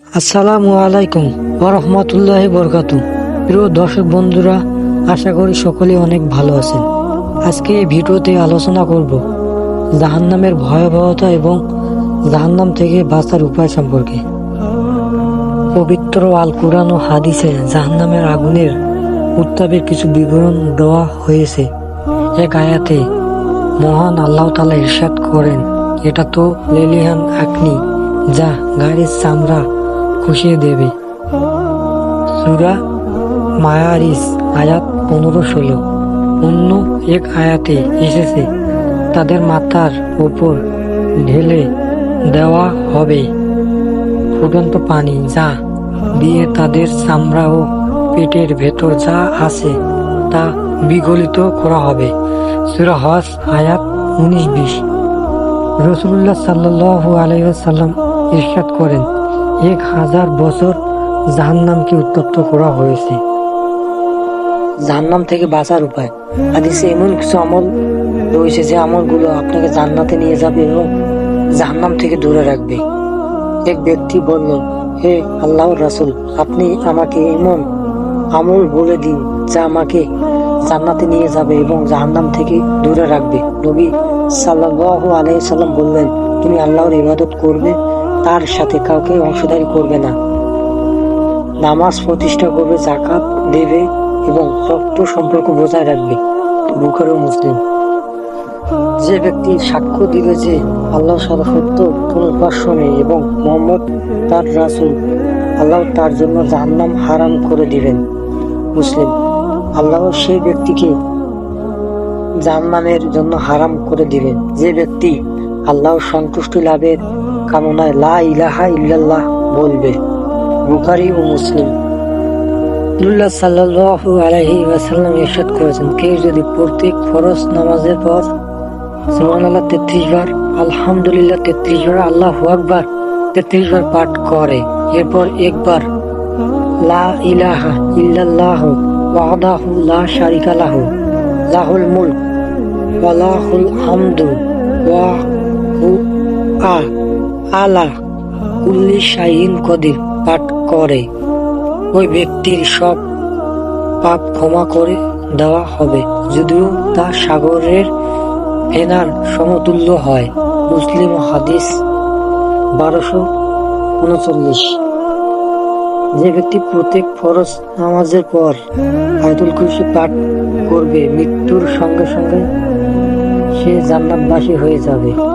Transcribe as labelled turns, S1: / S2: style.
S1: আসসালামু আলাইকুম ওরহমতুল্লাহ বরকাত প্রিয় দর্শক বন্ধুরা, আশা করি সকলে অনেক ভালো আছেন। আজকে এই ভিডিওতে আলোচনা করব জাহান্নামের ভয়াবহতা এবং জাহান্নাম থেকে বাঁচার উপায় সম্পর্কে। পবিত্র আল কুরআন ও হাদিসে জাহান্নামের আগুনের উত্তাপের কিছু বিবরণ দেওয়া হয়েছে। এক আয়াতে মহান আল্লাহ তালা ইরশাদ করেন, এটা তো লেলিহান আগ্নি যা গাড়ির চামড়া খুশিয়ে দেবে। সুরা মায়ারিস, আয়াত পনেরো ষোলো। অন্য এক আয়াতে এসেছে, তাদের মাথার উপর ঢেলে দেওয়া হবে। ফুটন্ত পানি, যা দিয়ে তাদের চামড়া ও পেটের ভেতর যা আছে তা বিগলিত করা হবে। সুরা হস আয়াত উনিশ বিশ। রসুল্লাহ সাল্লাহ আলাইসাল্লাম ইরশাদ করেন এক হাজার বছর জাহান্নামকে উত্তপ্ত করা হয়েছে। জাহান্নাম থেকে বাঁচার উপায়। হাদিসে এমন কিছু আমল রয়েছে যে আমলগুলো আপনাকে জান্নাতে নিয়ে যাবে এবং জাহান্নাম থেকে দূরে রাখবে। এক ব্যক্তি বলল, হে আল্লাহর রাসুল, আপনি আমাকে এমন আমল বলে দিন যা আমাকে জান্নাতে নিয়ে যাবে এবং জাহান্নাম থেকে দূরে রাখবে। নবী সাল্লাল্লাহু আলাইহি সাল্লাম বললেন, তুমি আল্লাহর ইবাদত করবে তার সাথে কাউকে অংশদারি করবে না। নামাজ প্রতিষ্ঠা করবে জাকাত দেবে এবং রক্ত সম্পর্ক বজায় রাখবে, বুখারি মুসলিম। যে ব্যক্তি সাক্ষ্য দিবে যে আল্লাহ সারা সত্য নেই এবং মোহাম্মদ তার রাসুল, আল্লাহ তার জন্য জাহান্নাম হারাম করে দিবেন। মুসলিম, আল্লাহ সেই ব্যক্তিকে জাহান্নামের জন্য হারাম করে দিবেন। যে ব্যক্তি আল্লাহর সন্তুষ্টি লাভের কামনায় লা ইলাহা ইল্লাল্লাহ বলবে, বুখারি ও মুসলিম। রসুল্লাহ সাল্লাল্লাহু আলাইহি ওয়াসাল্লাম ইরশাদ করেছেন কেউ যদি প্রত্যেক ফরজ নামাজের পর সুবহানাল্লাহ তেত্রিশ বার, আলহামদুলিল্লাহ তেত্রিশ বার, আল্লাহ আকবার তেত্রিশ বার পাঠ করে, এরপর একবার লা ইলাহা ইল্লাল্লাহ ওয়াহদাহু লা শারিকা লাহু, লাহুল মুলক ওয়া লাহুল হামদু ওয়া হু আ। আলা কুল্লি শাইইন কদির পাঠ করে। ওই ব্যক্তির সব পাপ ক্ষমা করে দেওয়া হবে। যদিও তা সাগরের ফেনার সমতুল্য হয়। মুসলিম হাদিস বারোশো উনচল্লিশ। যে ব্যক্তি প্রত্যেক ফরজ নামাজের পর আয়তুল কুরসি পাঠ করবে, মৃত্যুর সঙ্গে সঙ্গে সে জান্নাতবাসী হয়ে যাবে।